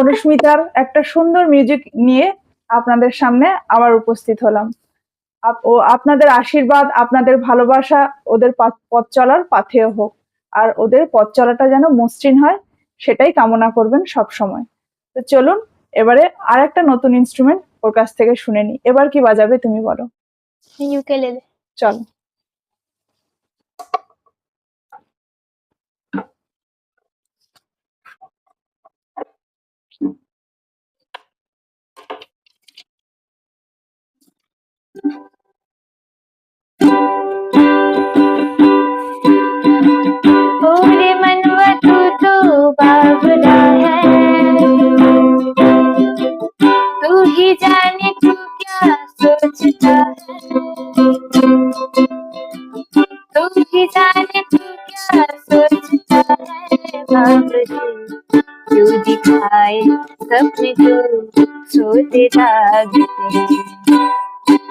অনুস্মিতার একটা সুন্দর মিউজিক নিয়ে আপনাদের সামনে আবার উপস্থিত হলাম। আপ- ও আপনাদের আশীর্বাদ আপনাদের ভালোবাসা ওদের পথ চলার পাথেয় হোক। আর ওদের পথ চলাটা যেন মসৃণ হয় সেটাই কামনা করবেন সব সময় তো চলুন এবারে আর একটা নতুন ইনস্ট্রুমেন্ট ওর কাছ থেকে শুনে নি এবার কি বাজাবে তুমি বলো? চল। दिखाए सपने जो सोते जागते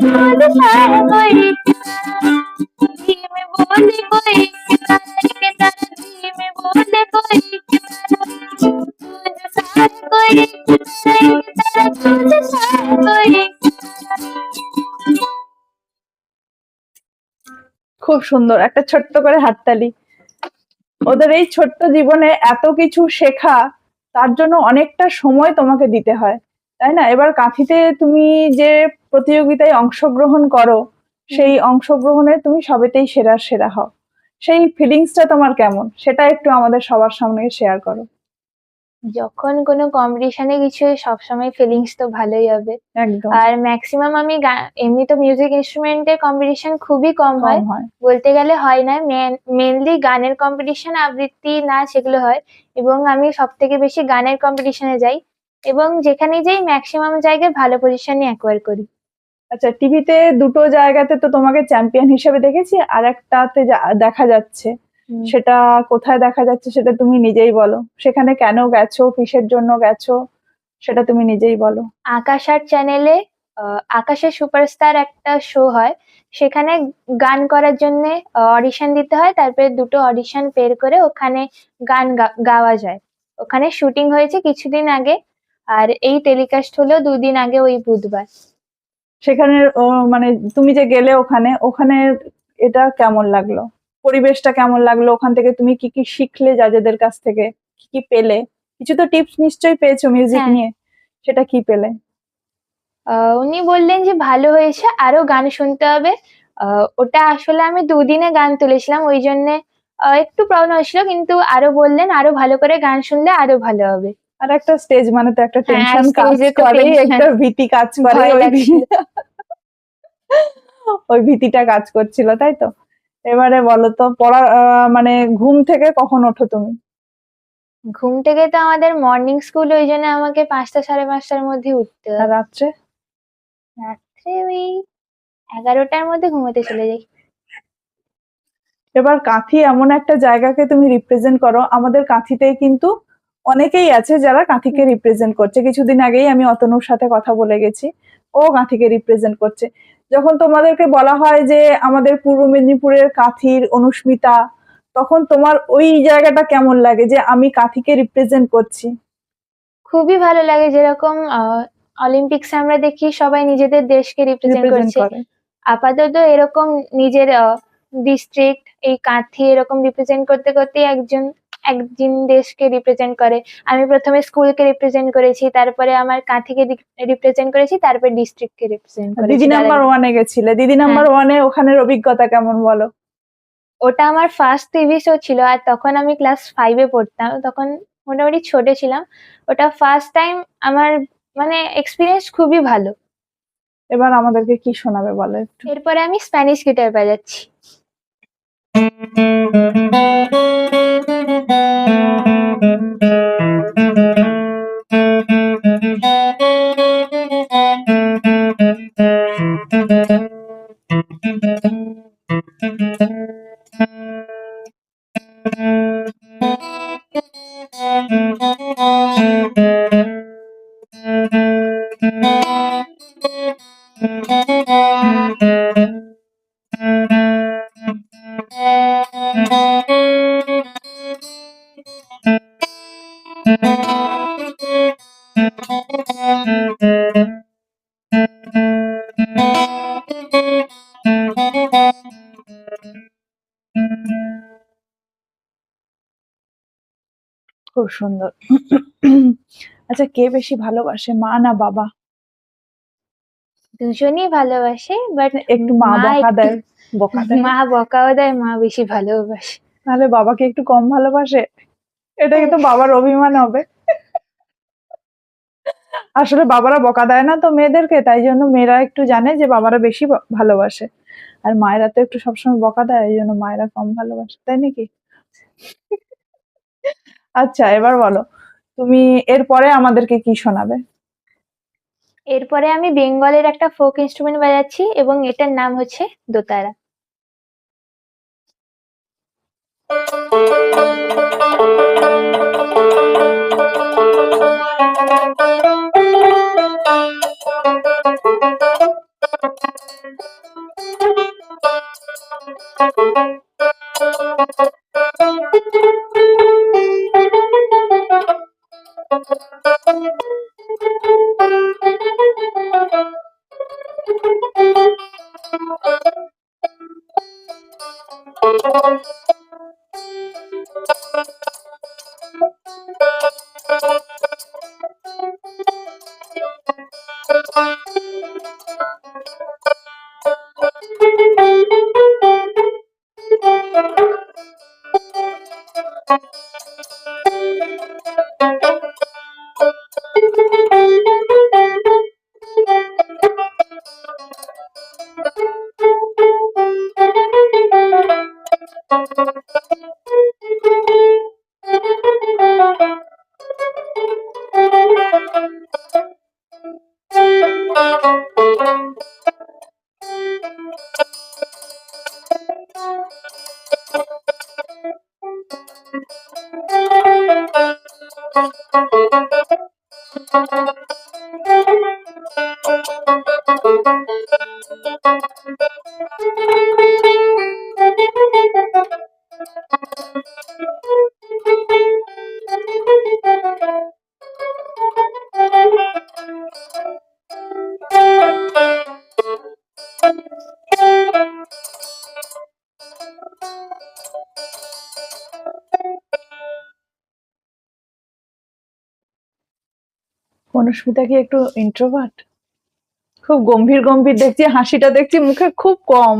খুব সুন্দর, একটা ছোট্ট করে হাততালি। ওদের এই ছোট্ট জীবনে এত কিছু শেখা, তার জন্য অনেকটা সময় তোমাকে দিতে হয়, তাই না? এবার কাঁথিতে তুমি যে প্রতিযোগিতায় অংশগ্রহণ করো সেই অংশগ্রহণে তুমি সবেতেই সেরা সেরা হও। সেই ফিলিংসটা তোমার কেমন? সেটা একটু আমাদের সবার সামনে শেয়ার করো। যখন কোনো কম্পিটিশনে কিছু সবসময় ফিলিংস তো ভালোই হবে। আর ম্যাক্সিমাম আমি এমনি তো মিউজিক ইনস্ট্রুমেন্টের কম্পিটিশন খুবই কম হয়। হয়। বলতে গেলে হয় না মেনলি গানের কম্পিটিশন আবৃত্তি নাচ এগুলো হয়। এবং আমি সব থেকে বেশি গানের কম্পিটিশনে যাই। এবং যেখানে যাই ম্যাক্সিমাম জায়গায় ভালো পজিশনই অ্যাকোয়ার করি। আচ্ছা টিভিতে দুটো জায়গাতে তো তোমাকে চ্যাম্পিয়ন হিসেবে দেখেছি আর একটাতে দেখা যাচ্ছে। সেটা কোথায় দেখা যাচ্ছে সেটা তুমি নিজেই বলো। সেখানে কেন গেছো কিসের জন্য গেছো সেটা তুমি নিজেই বলো। আকাশ আর্ট চ্যানেলে আকাশের সুপারস্টার একটা শো হয়। সেখানে গান করার জন্য অডিশন দিতে হয় তারপরে দুটো অডিশন বের করে ওখানে গান গাওয়া যায়। ওখানে শুটিং হয়েছে কিছুদিন আগে আর এই টেলিকাস্ট হলো দুদিন আগে ওই বুধবার। সেখানে মানে তুমি যে গেলে ওখানে ওখানে এটা কেমন লাগল? পরিবেশটা কেমন লাগল? ওখান থেকে তুমি কি কি শিখলে যাদের কাছ থেকে? কি কি পেলে? কিছু তো টিপস নিশ্চয়ই পেয়েছ মিউজিক হ্যাঁ। নিয়ে। সেটা কি পেলে? উনি বললেন যে ভালো হয়েছে আরও গান শুনতে হবে। আহ, ওটা আসলে আমি দুদিনে গান তুলেছিলাম ওই জন্যে একটু প্রবলেম হয়েছিল কিন্তু আরও বললেন আরও ভালো করে গান শুনলে আরও ভালো হবে। আর একটা স্টেজ মানে তো একটা হ্যাঁ, টেনশন কাজ এ তো করে একটা ভীতি কাজ করে ওই ভীতিটা কাজ করছিল তাই তো? এবারে বলো তো পড়া মানে ঘুম থেকে কখন ওঠো তুমি? ঘুম থেকে তো আমাদের মর্নিং স্কুল ওই জন্য আমাকে পাঁচটা সাড়ে পাঁচটার মধ্যে উঠতে হয়। রাত্রে? রাত্রে ওই এগারোটার মধ্যে ঘুমোতে চলে যাই। এবার কাঁথি এমন একটা জায়গাকে তুমি রিপ্রেজেন্ট করো আমাদের কাঁথিতে কিন্তু অনেকেই আছে যারা কাঁথিকে রিপ্রেজেন্ট করছে। কিছুদিন আগেই আমি অতনুর সাথে কথা বলে গেছি। ও কাঁথিকে রিপ্রেজেন্ট করছে। যখন তোমাদেরকে বলা হয় যে আমাদের পূর্ব মেদিনীপুরের কাঁথির অনুস্মিতা তখন তোমার ওই জায়গাটা কেমন লাগে যে আমি কাঁথিকে রিপ্রেজেন্ট করছি? খুবই ভালো লাগে যেরকম অলিম্পিক্সে আমরা দেখি সবাই নিজেদের দেশকে রিপ্রেজেন্ট করছে। আপাতত এরকম নিজের ডিস্ট্রিক্ট এই কাঁথি এরকম রিপ্রেজেন্ট করতে করতে একজন একদিন দেশকে রিপ্রেজেন্ট করে। আমি প্রথমে স্কুলকে রিপ্রেজেন্ট করেছি তারপরে আমার কাঁথিকে রিপ্রেজেন্ট করেছি তারপরে ডিস্ট্রিক্টকে রিপ্রেজেন্ট করেছি। দিদি নাম্বার ওয়ানে গেছিলে। দিদি নাম্বার ওয়ানে ওখানের অভিজ্ঞতা কেমন বলো? ওটা আমার ফার্স্ট টিভি শো ছিল আর তখন আমি ক্লাস ফাইভে পড়তাম। তখন মোটামুটি ছোট ছিলাম। ওটা ফার্স্ট টাইম আমার মানে এক্সপিরিয়েন্স খুবই ভালো। এবার আমাদেরকে কি শোনাবে বলো একটু? এরপরে আমি স্প্যানিশ গিটার বাজাচ্ছি। খুব সুন্দর। আচ্ছা কে বেশি ভালোবাসে মা না বাবা? দুজনেই ভালোবাসে বাট একটু মা বকা দেয় বকা দেয়। মা বকাও দেয় মা বেশি ভালোবাসে। তাহলে বাবাকে একটু কম ভালোবাসে? এটা কিন্তু বাবার অভিমান হবে। আসলে বাবারা বকা দেয় না তো মেয়েদেরকে তাই জন্য মেয়েরা একটু জানে যে বাবারা বেশি ভালোবাসে। আর মায়েরা তো একটু সবসময় বকা দেয় এই জন্য মায়েরা কম ভালোবাসে তাই নাকি? আচ্ছা এবার বলো। তুমি এরপরে আমাদেরকে কি শোনাবে? এরপরে আমি বেঙ্গলের একটা ফোক ইনস্ট্রুমেন্ট বাজাচ্ছি এবং এটার নাম হচ্ছে দোতারা। Thank you. অনুস্মিতা কি একটু ইন্ট্রোভার্ট খুব গম্ভীর গম্ভীর দেখছি হাসিটা দেখছি মুখে খুব কম।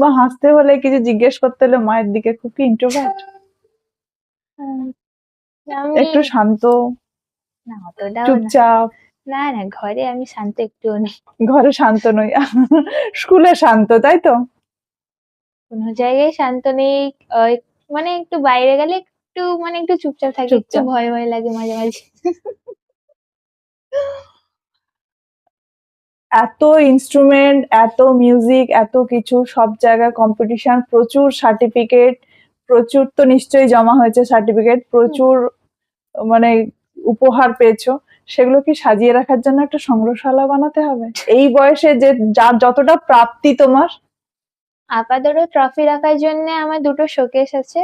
বা হাসতে হলে কিছু জিজ্ঞেস করতে হলে মায়ের দিকে খুব কি ইন্ট্রোভার্ট একটু শান্ত চুপচাপ। না না ঘরে আমি শান্ত একটুও নেই। ঘরে শান্ত নই। স্কুলে শান্ত তাই তো? কোনো জায়গায় শান্ত নেই মানে একটু বাইরে গেলে একটু মানে একটু চুপচাপ থাকি একটু। ভয় ভয় লাগে মাঝে মাঝে। এত ইনস্ট্রুমেন্ট এত মিউজিক এত কিছু সব জায়গায় কম্পিটিশন প্রচুর সার্টিফিকেট প্রচুর তো নিশ্চয়ই জমা হয়েছে সার্টিফিকেট প্রচুর মানে উপহার পেয়েছ। সেগুলো কি সাজিয়ে রাখার জন্য একটা সংগ্রহশালা বানাতে হবে? এই বয়সে যে যার যতটা প্রাপ্তি তোমার। আপাতত ট্রফি রাখার জন্য আমার দুটো শোকেস আছে।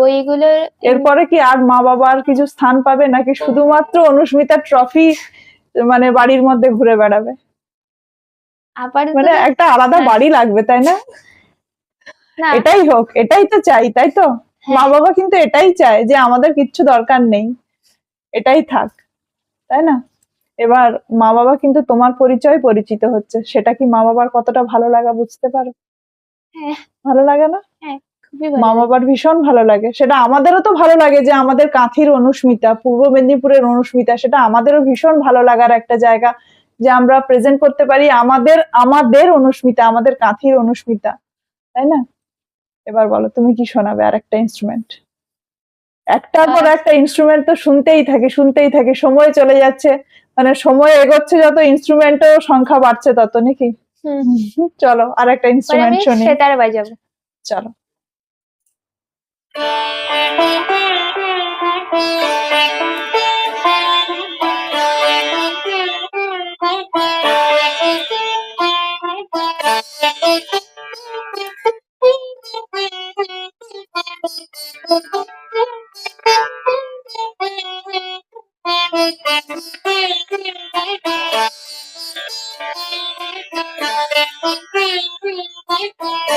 বইগুলো এরপরে কি আর মা বাবার কিছু স্থান পাবে নাকি শুধুমাত্র অনুস্মিতার ট্রফি মানে বাড়ির মধ্যে ঘুরে বেড়াবে? মানে একটা আলাদা হ্যাঁ। বাড়ি লাগবে তাই না? না। এটাই হোক এটাই তো চাই তাই তো? হ্যাঁ। মা বাবা কিন্তু এটাই চায় যে আমাদের কিচ্ছু দরকার নেই। এটাই থাক। তাই না? এবার মা বাবা কিন্তু তোমার পরিচয় পরিচিত হচ্ছে। সেটা কি মা বাবার কতটা ভালো লাগা বুঝতে পারো? হ্যাঁ। ভালো লাগে না? মা বাবার ভীষণ ভালো লাগে। সেটা আমাদেরও তো ভালো লাগে যে আমাদের কাঁথির অনুস্মিতা পূর্ব মেদিনীপুরের অনুস্মিতা সেটা আমাদেরও ভীষণ ভালো লাগার একটা জায়গা যে আমরা প্রেজেন্ট করতে পারি আমাদের আমাদের অনুস্মিতা আমাদের কাঁথির অনুস্মিতা। তাই না? এবার বলো তুমি কি শোনাবে আর একটা ইনস্ট্রুমেন্ট একটার পর একটা ইনস্ট্রুমেন্ট তো শুনতেই থাকে শুনতেই থাকে সময় চলে যাচ্ছে। মানে সময় এগোচ্ছে যত ইনস্ট্রুমেন্টও সংখ্যা বাড়ছে তত নাকি। চলো আর একটা ইনস্ট্রুমেন্ট শুনি। সেতার বাজাবো চলো। Thank you.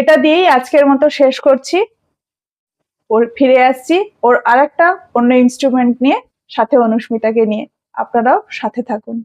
এটা দিয়েই আজকের মতো শেষ করছি। ওর ফিরে আসছি। ওর আরেকটা অন্য ইনস্ট্রুমেন্ট নিয়ে, সাথে অনুস্মিতাকে নিয়ে। আপনারাও সাথে থাকুন।